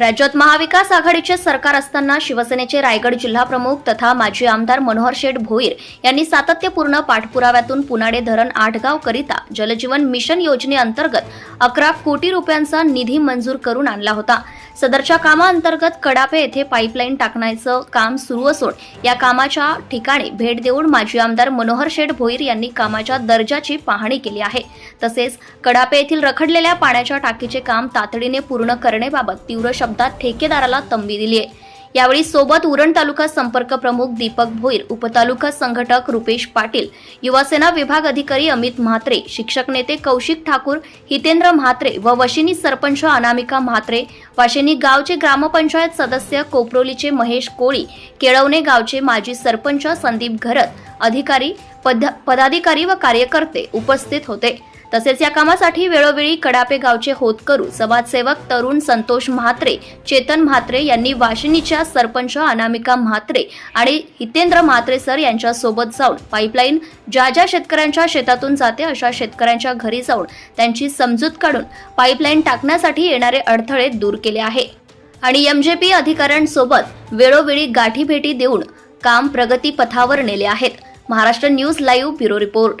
राज्यात महाविकास आघाडीचे सरकार असताना शिवसेनेचे रायगड जिल्हा प्रमुख तथा माजी आमदार मनोहर शेठ भोईर यांनी सातत्यपूर्ण पाठपुराव्यातून पुनाडे धरण आठगावकरिता जलजीवन मिशन योजनेअंतर्गत अकरा कोटी रुपयांचा निधी मंजूर करून आणला होता. सदरच्या कामाअंतर्गत कडापे येथे पाईपलाईन टाकण्याचं काम सुरू असून या कामाच्या ठिकाणी भेट देऊन माजी आमदार मनोहर शेठ भोईर यांनी कामाच्या दर्जाची पाहणी केली आहे. तसेच कडापे येथील रखडलेल्या पाण्याच्या टाकीचे काम तातडीने पूर्ण करण्याबाबत तीव्र शब्दात ठेकेदाराला तंबी दिली आहे यावेळी सोबत उरण तालुका संपर्क प्रमुख दीपक भोईर उपतालुका संघटक रुपेश पाटील युवासेना विभाग अधिकारी अमित म्हात्रे शिक्षक नेते कौशिक ठाकूर हितेंद्र म्हात्रे व वशिनी सरपंच अनामिका म्हात्रे वाशिनी गावचे ग्रामपंचायत सदस्य कोपरोलीचे महेश कोळी केळवणे गावचे माजी सरपंच संदीप घरत अधिकारी पद पदाधिकारी व कार्यकर्ते उपस्थित होते. तसेच या कामासाठी वेळोवेळी कडापे गावचे होतकरू समाजसेवक तरुण संतोष म्हात्रे चेतन म्हात्रे यांनी वाशिनीच्या सरपंच अनामिका म्हात्रे आणि हितेंद्र म्हात्रे सर यांच्या सोबत जाऊन पाईपलाईन ज्या ज्या शेतकऱ्यांच्या शेतातून जाते अशा शेतकऱ्यांच्या घरी जाऊन त्यांची समजूत काढून पाईपलाईन टाकण्यासाठी येणारे अडथळे दूर केले आहे. आणि एमजेपी अधिकाऱ्यांसोबत वेळोवेळी गाठीभेटी देऊन काम प्रगतीपथावर नेले आहेत. Maharashtra news live bureau report.